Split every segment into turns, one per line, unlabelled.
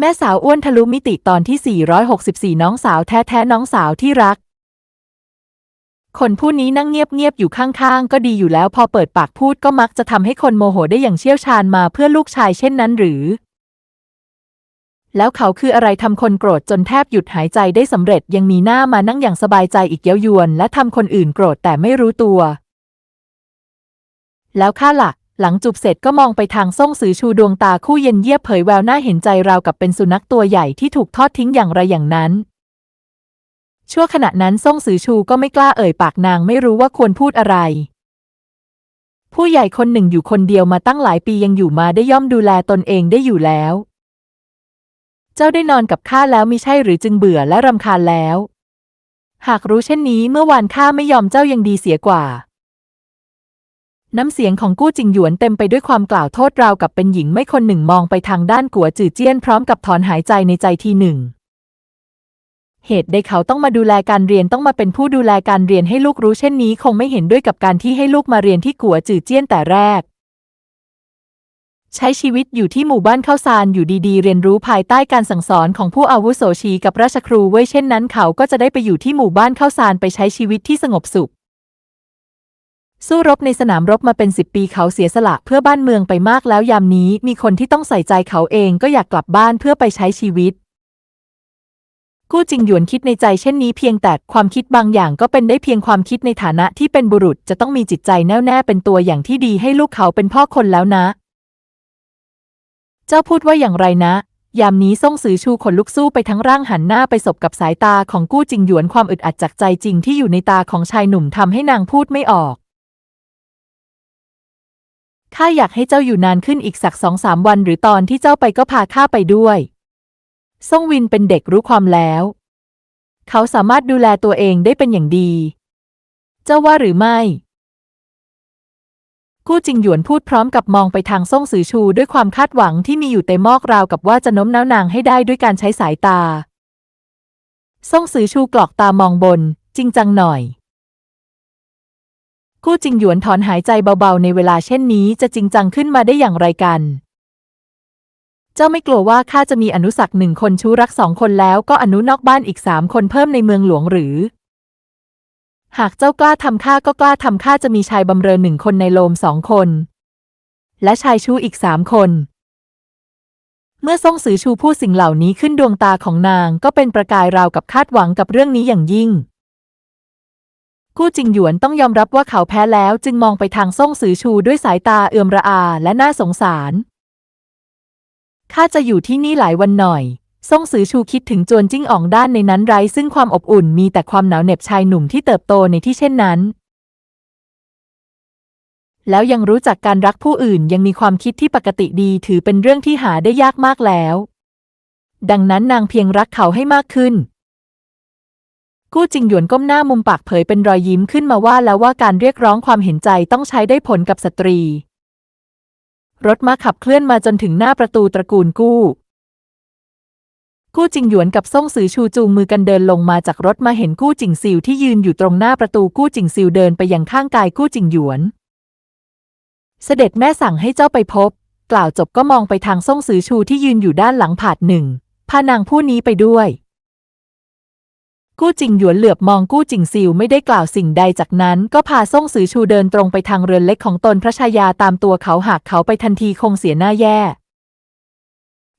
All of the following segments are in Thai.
แม่สาวอ้วนทะลุมิติตอนที่ 464 น้องสาวแท้ๆ น้องสาวที่รัก คนผู้นี้นั่งเงียบๆ อยู่ข้างๆ ก็ดีอยู่แล้วพอเปิดปากพูดก็มักจะทำให้คนโมโหได้อย่างเชี่ยวชาญมาเพื่อลูกชายเช่นนั้นหรือ แล้วเขาคืออะไรทำคนโกรธจนแทบหยุดหายใจได้สำเร็จยังมีหน้ามานั่งอย่างสบายใจอีกเย้ายวน และทำคนอื่นโกรธแต่ไม่รู้ตัว แล้วข้าล่ะ หลังจูบเสร็จก็มองไปทางส่งสือชูดวงตาคู่เย็นเยียบเผยแววหน้าเห็นใจราวกับเป็นสุนัขตัวใหญ่ที่ถูกทอดทิ้งอย่างไรอย่างนั้น ชั่วขณะนั้นส่งสือชูก็ไม่กล้าเอ่ยปากนางไม่รู้ว่าควรพูดอะไร ผู้ใหญ่คนหนึ่งอยู่คนเดียวมาตั้งหลายปียังอยู่มาได้ย่อมดูแลตนเองได้อยู่แล้ว เจ้าได้นอนกับข้าแล้วมิใช่หรือจึงเบื่อและรำคาญแล้ว หากรู้เช่นนี้เมื่อวานข้าไม่ยอมเจ้ายังดีเสียกว่า น้ำเสียงของกู้จิงหยวนเต็มไปด้วยความกล่าวโทษราวกับเป็นหญิงไม่คนหนึ่งมองไปทางด้านกัวจือเจี้ยนพร้อมกับถอนหายใจในใจทีหนึ่ง เหตุใดเขาต้องมาดูแลการเรียนต้องมาเป็นผู้ดูแลการเรียนให้ลูกรู้เช่นนี้ คงไม่เห็นด้วยกับการที่ให้ลูกมาเรียนที่กัวจือเจี้ยนแต่แรก ใช้ชีวิตอยู่ที่หมู่บ้านเข้าซานอยู่ดีๆ เรียนรู้ภายใต้การสั่งสอนของผู้อาวุโสชีกับราชครูไว้เช่นนั้น เขาก็จะได้ไปอยู่ที่หมู่บ้านเข้าซานไปใช้ชีวิตที่สงบสุข สู้รบในสนามรบมาเป็นสิบปีเขาเสียสละเพื่อบ้านเมืองไปมากแล้วยามนี้มีคนที่ต้องใส่ใจเขาเองก็อยากกลับบ้านเพื่อไปใช้ชีวิต กู้จิงหยวนคิดในใจเช่นนี้เพียงแต่ความคิดบางอย่างก็เป็นได้เพียงความคิดในฐานะที่เป็นบุรุษจะต้องมีจิตใจแน่วแน่เป็นตัวอย่างที่ดีให้ลูกเขาเป็นพ่อคนแล้วนะ เจ้าพูดว่าอย่างไรนะยามนี้ส่งสือชูขนลุกสู้ไปทั้งร่างหันหน้าไปสบกับสายตาของกู้จิงหยวนความอึดอัดจากใจจริงที่อยู่ในตาของชายหนุ่มทำให้นางพูดไม่ออก ข้าอยากให้เจ้าอยู่นานขึ้นอีกสักสองสามวัน หรือตอนที่เจ้าไปก็พาข้าไปด้วยซ่งวินเป็นเด็กรู้ความแล้ว เขาสามารถดูแลตัวเองได้เป็นอย่างดี เจ้าว่าหรือไม่ กู้จิงหยวนพูดพร้อมกับมองไปทางซ่งสือชูด้วยความคาดหวังที่มีอยู่เต็มมอกราวกับว่าจะโน้มน้าวนางให้ได้ด้วยการใช้สายตา ซ่งสือชูกรอกตามองบน จริงจังหน่อย กู้จิงหยวนถอนหายใจเบาๆ ในเวลาเช่นนี้จะจริงจังขึ้นมาได้อย่างไรกัน เจ้าไม่กลัวว่าข้าจะมีอนุสักหนึ่งคนชู้รักสองคนแล้วก็อนุนอกบ้านอีกสามคนเพิ่มในเมืองหลวงหรือ หากเจ้ากล้าทำข้าก็กล้าทำข้าจะมีชายบำเรอหนึ่งคนในโลมสองคน และชายชู้อีกสามคนเมื่อซ่งสือชูพูดสิ่งเหล่านี้ขึ้นดวงตาของนางก็เป็นประกายราวกับคาดหวังกับเรื่องนี้อย่างยิ่ง กู้จิงหยวนต้องยอมรับว่าเขาแพ้แล้วจึงมองไปทางซ่งสือชูด้วยสายตาเอื่อมระอาและน่าสงสาร ข้าจะอยู่ที่นี่หลายวันหน่อย ซ่งสือชูคิดถึงจวนจิ้งอ่องด้านในนั้นไร้ ซึ่งความอบอุ่นมีแต่ความหนาวเหน็บชายหนุ่มที่เติบโตในที่เช่นนั้น แล้วยังรู้จักการรักผู้อื่นยังมีความคิดที่ปกติดีถือเป็นเรื่องที่หาได้ยากมากแล้ว ดังนั้นนางเพียงรักเขาให้มากขึ้น กู้จิงหยวนก้มหน้ามุมปากเผยเป็นรอยยิ้มขึ้นมาว่าแล้วว่าการเรียกร้องความเห็นใจต้องใช้ได้ผลกับสตรี รถมาขับเคลื่อนมาจนถึงหน้าประตูตระกูลกู้ กู้จิงหยวนกับซ่งสือชูจูงมือกันเดินลงมาจากรถมาเห็นกู้จิงซิวที่ยืนอยู่ตรงหน้าประตูกู้จิงซิวเดินไปยังข้างกายกู้จิงหยวน เสด็จแม่สั่งให้เจ้าไปพบ กล่าวจบก็มองไปทางซ่งสือชูที่ยืนอยู่ด้านหลังผาดหนึ่งพานางผู้นี้ไปด้วย กู้จิงหยวนเหลือบมองกู้จิงซิวไม่ได้กล่าวสิ่งใดจากนั้นก็พาซ่งสือชูเดินตรงไปทางเรือนเล็กของตนพระชายาตามตัวเขาหากเขาไปทันทีคงเสียหน้าแย่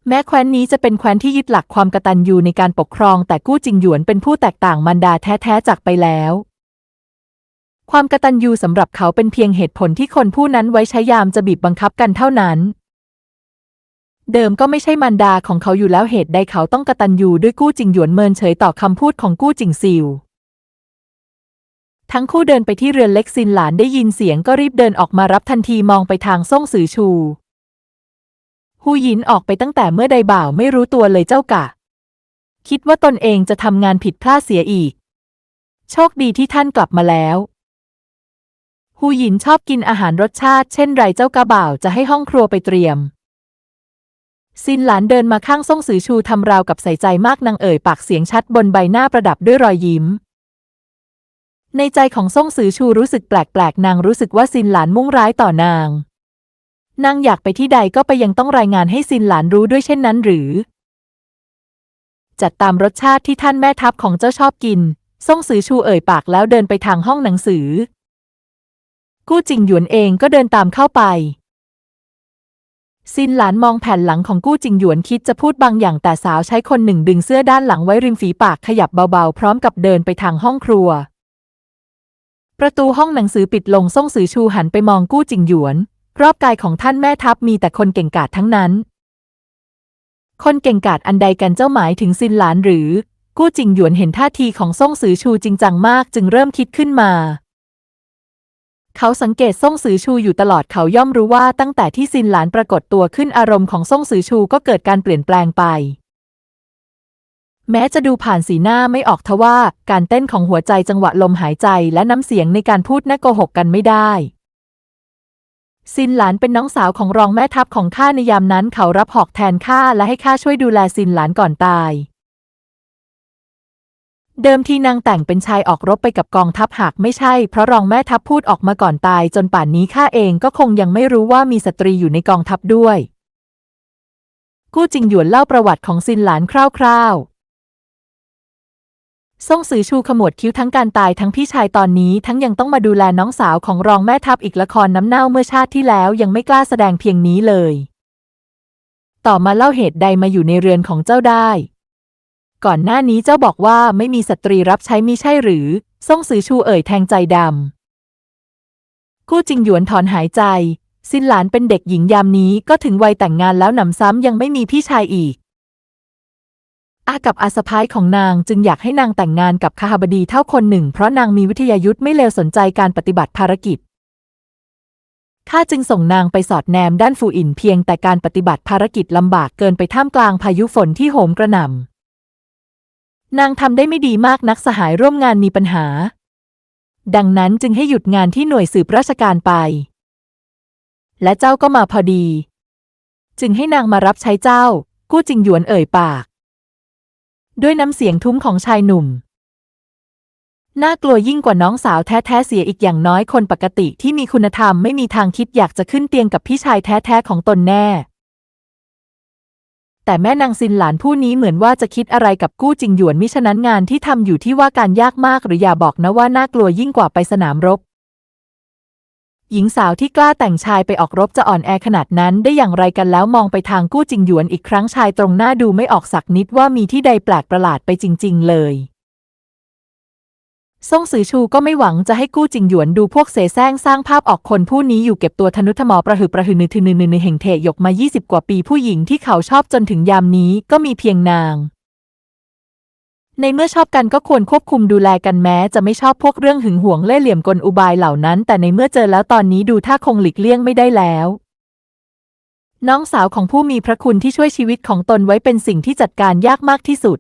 แม้แคว้นนี้จะเป็นแคว้นที่ยึดหลักความกตัญญูในการปกครอง แต่กู้จิงหยวนเป็นผู้แตกต่างมันดาแท้ๆจากไปแล้วความกตัญญูสำหรับเขาเป็นเพียงเหตุผลที่คนผู้นั้นไว้ใช้ยามจะบีบบังคับกันเท่านั้น เดิมก็ไม่ใช่มันดาของเขาอยู่แล้วเหตุใดเขาต้องกตัญญูด้วยกู้จิงหยวนเมินเฉยต่อคำพูดของกู้จิงซิว ทั้งคู่เดินไปที่เรือนเล็กซินหลานได้ยินเสียงก็รีบเดินออกมารับทันทีมองไปทางซ่งสือชูฮูยินออกไปตั้งแต่เมื่อใดบ่าวไม่รู้ตัวเลยเจ้ากะ คิดว่าตนเองจะทำงานผิดพลาดเสียอีก โชคดีที่ท่านกลับมาแล้วฮูหยินชอบกินอาหารรสชาติเช่นไรเจ้ากะบ่าวจะให้ห้องครัวไปเตรียม ซินหลานเดินมาข้างซ่งสือชูทำราวกับใส่ใจมากนางเอ่ยปากเสียงชัดบนใบหน้าประดับด้วยรอยยิ้ม ในใจของซ่งสือชูรู้สึกแปลกๆ นางรู้สึกว่าซินหลานมุ่งร้ายต่อนาง นางอยากไปที่ใดก็ไปยังต้องรายงานให้ซินหลานรู้ด้วยเช่นนั้นหรือ จัดตามรสชาติที่ท่านแม่ทัพของเจ้าชอบกินซ่งซือชูเอ่ยปากแล้วเดินไปทางห้องหนังสือ กู้จิงหยวนเองก็เดินตามเข้าไป ซินหลานมองแผ่นหลังของกู้จิงหยวนคิดจะพูดบางอย่างแต่สาวใช้คนหนึ่งดึงเสื้อด้านหลังไว้ริมฝีปากขยับเบาๆ พร้อมกับเดินไปทางห้องครัว ประตูห้องหนังสือปิดลงซ่งซือชูหันไปมองกู้จิงหยวน รอบกายของท่านแม่ทัพมีแต่คนเก่งกาจทั้งนั้น คนเก่งกาจอันใดกันเจ้าหมายถึงซินหลานหรือ กู้จิงหยวนเห็นท่าทีของซ่งซือชูจริงจังมากจึงเริ่มคิดขึ้นมา เขาสังเกตซ่งซือชูอยู่ตลอดเขาย่อมรู้ว่าตั้งแต่ที่ซินหลานปรากฏตัวขึ้นอารมณ์ของซ่งซือชูก็เกิดการเปลี่ยนแปลงไป แม้จะดูผ่านสีหน้าไม่ออกทว่าการเต้นของหัวใจจังหวะลมหายใจและน้ำเสียงในการพูดน่าโกหกกันไม่ได้ซินหลานเป็นน้องสาวของรองแม่ทัพของข้าในยามนั้นเขารับหอกแทนข้าและให้ข้าช่วยดูแลซินหลานก่อนตาย เดิมทีนางแต่งเป็นชายออกรบไปกับกองทัพหากไม่ใช่ เพราะรองแม่ทัพพูดออกมาก่อนตายจนป่านนี้ข้าเองก็คงยังไม่รู้ว่ามีสตรีอยู่ในกองทัพด้วย กู้จิงหยวนเล่าประวัติของซินหลานคร่าวๆซ่งซือชูขมวดคิ้วทั้งการตายทั้งพี่ชายตอนนี้ทั้งยังต้องมาดูแลน้องสาวของรองแม่ทัพอีกละครน้ำเน่าเมื่อชาติที่แล้วยังไม่กล้าแสดงเพียงนี้เลย ต่อมาเล่าเหตุใดมาอยู่ในเรือนของเจ้าได้ ก่อนหน้านี้เจ้าบอกว่าไม่มีสตรีรับใช้มิใช่หรือ ซ่งซือชูเอ่ยแทงใจดำกู้จิงหยวนถอนหายใจซินหลานเป็นเด็กหญิงยามนี้ก็ถึงวัยแต่งงานแล้วหนำซ้ำยังไม่มีพี่ชายอีก อากับอาสะพ้ายของนางจึงอยากให้นางแต่งงานกับคหบดีเท่าคนหนึ่ง เพราะนางมีวิทยายุทธ์ไม่เลวสนใจการปฏิบัติภารกิจข้าจึงส่งนางไปสอดแนมด้านฟูอินเพียงแต่การปฏิบัติภารกิจลำบากเกินไปท่ามกลางพายุฝนที่โหมกระหน่ำ นางทำได้ไม่ดีมากนักสหายร่วมงานมีปัญหา ดังนั้นจึงให้หยุดงานที่หน่วยสืบราชการไป และเจ้าก็มาพอดี จึงให้นางมารับใช้เจ้า กู้จิงหยวนเอ่ยปาก ด้วยน้ำเสียงทุ้มของชายหนุ่ม น่ากลัวยิ่งกว่าน้องสาวแท้ๆเสียอีกอย่างน้อยคนปกติที่มีคุณธรรมไม่มีทางคิดอยากจะขึ้นเตียงกับพี่ชายแท้ๆของตนแน่ แต่แม่นางซินหลานผู้นี้เหมือนว่าจะคิดอะไรกับกู้จิงหยวนมิฉะนั้นงานที่ทำอยู่ที่ว่าการยากมากหรืออย่าบอกนะว่าน่ากลัวยิ่งกว่าไปสนามรบ หญิงสาวที่กล้าแต่งชายไปออกรบจะอ่อนแอขนาดนั้นได้อย่างไรกันแล้วมองไปทางกู้จิงหยวนอีกครั้งชายตรงหน้าดูไม่ออกสักนิดว่ามีที่ใดแปลกประหลาดไปจริง ๆ เลย ซ่งซือชูก็ไม่หวังจะให้กู้จิงหยวนดูพวกเสแสร้งสร้างภาพออกคนผู้นี้อยู่เก็บตัวทนุถมอประหือประหือนึทึนึนเห่งเทยกมา 20 กว่าปีผู้หญิงที่เขาชอบจนถึงยามนี้ก็มีเพียงนาง ในเมื่อชอบกันก็ควรควบคุมดูแลกันแม้ จะไม่ชอบพวกเรื่องหึงหวงเล่ห์เหลี่ยมกลอุบายเหล่านั้น แต่ในเมื่อเจอแล้วตอนนี้ดูท่าคงหลีกเลี่ยงไม่ได้แล้ว น้องสาวของผู้มีพระคุณที่ช่วยชีวิตของตนไว้เป็นสิ่งที่จัดการยากมากที่สุด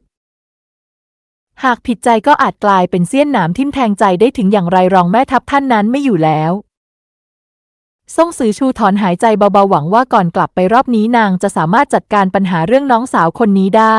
หากผิดใจก็อาจกลายเป็นเสี้ยนหนามทิ่มแทงใจได้ถึงอย่างไรรองแม่ทัพท่านนั้นไม่อยู่แล้วซ่งสือชูถอนหายใจเบาๆหวังว่าก่อนกลับไปรอบนี้นางจะสามารถจัดการปัญหาเรื่องน้องสาวคนนี้ได้